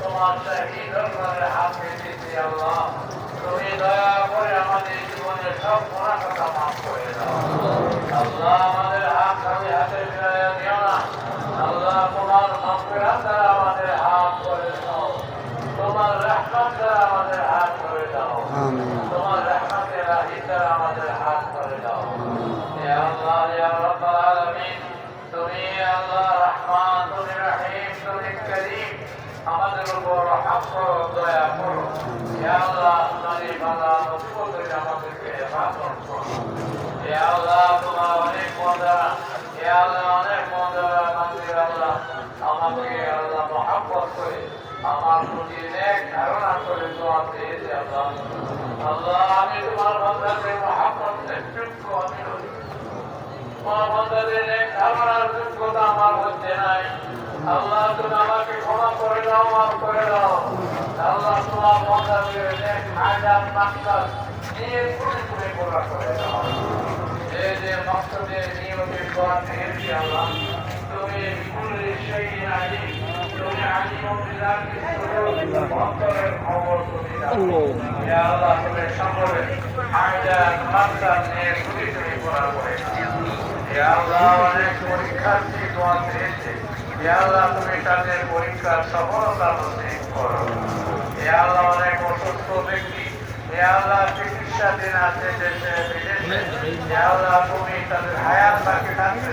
তোমার শহীদ হাত দিয়েছি আল্লাহ তুমি দয়া করে আমাদের জীবনের সব মনে কথা মাফ করে দাও আল্লাহ মহাব্বত করে আমার প্রতি নেক ধারণা করে দোয়া পেয়েছে আল্লাহ আল্লাহ আমি তোমার বান্দাকে মহাব্বত যোগ্য আমি হই তোমার বান্দাদের নেক ধারণার যোগ্যতা আমার মধ্যে নাই আল্লাহ তুমি আমাকে ক্ষমা করে দাও মাফ করে দাও আল্লাহ তোমার বান্দাদের নেক হাজার মাকসাদ নিয়ে পুরো পুরো করে তুমি পরীক্ষার্থী দোয়া পেয়েছে আল্লাহ তুমি তাদের পরীক্ষার সফলতা নসিব করো ইয়া আল্লাহ অনেক অসুস্থ ব্যক্তি ইয়া আল্লাহ চিকিৎসাধীন আছে দেশে বিদেশে ইয়া আল্লাহ তুমি তাদের হায়াত বাকি থাকবে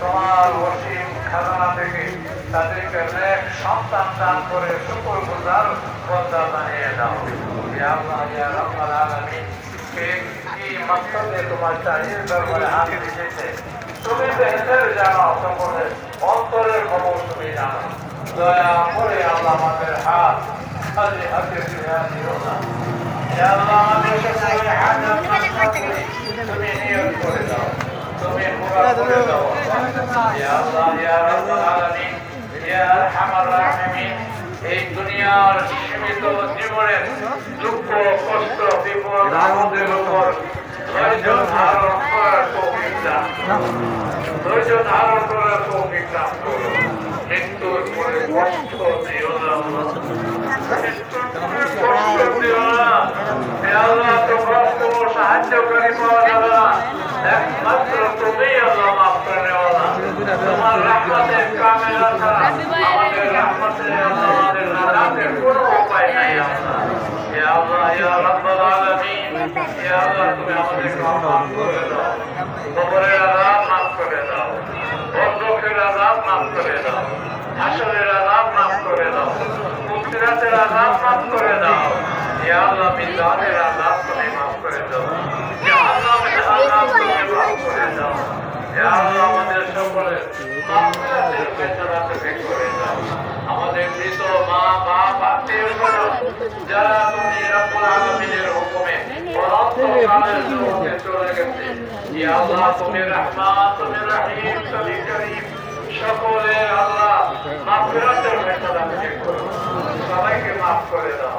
তোমার অসীম খাজানা থেকে তাদেরকে সন্তান দান করে শুকর গুজার বন্দা বানিয়ে দাও ইয়া ইয়া মকসদে তোমার চাহিদার ব্যাপারে হাত দিয়েছে তুমি বেহতর সকলের অন্তরের খবর তুমি জানো দয়া করে আল্লাহ আমাদের হাত খালি হাতে ফিরে দিও হাত তুমি নিয়োগ তুমি পুরা করে দাও ইয়া আল্লাহ ইয়া রাব্বাল আলামিন ইয়া আরহামার রাহিমিন এই দুনিয়ার সীমিত জীবনের দুঃখ কষ্ট বিপদ আমাদের উপর ধৈর্য ধারণ করার দান ধৈর্য ধারণ করার দান মৃত্যুর পরে কষ্ট দিও না একমাত্র তুমি আল্লাহ মাফ করে নেওয়ালা তোমার রহমতের কামেলা ছাড়া আমাদের রহমতের আমাদের নাজাতের কোনো উপায় নাই আল্লাহ হে আল্লাহ ইয়া রাব্বাল আলামিন হে আল্লাহ তুমি আমাদেরকে মাফ করে দাও কবরের আযাব মাফ করে দাও বন্ধকের আযাব মাফ করে দাও হাসরের আযাব মাফ করে দাও মুক্তিরাতের আযাব মাফ করে দাও হে আল্লাহ মিজানের আযাব তুমি মাফ করে দাও জাহান্নামের আযাব তুমি মাফ করে সকলের যারা তুমি রব্বুল আলামিনের হুকুমে জগতে চলে গেছে ইয়া আল্লাহ তুমি রহমান তুমি রহিম তুমি করিম সকলে আল্লাহ মাগফিরাতের ফয়সালা দান করো। সবাইকে মাফ করে দাও।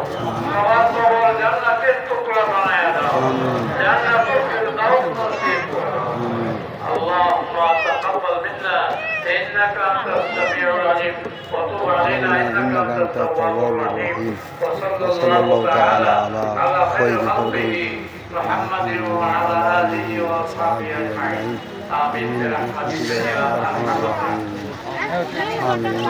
إنك أنت التواب الرحيم وصلى الله تعالى على خير خلقه محمد وعلى آله وأصحابه أجمعين آمين برحمتك يا أرحم الراحمين آمين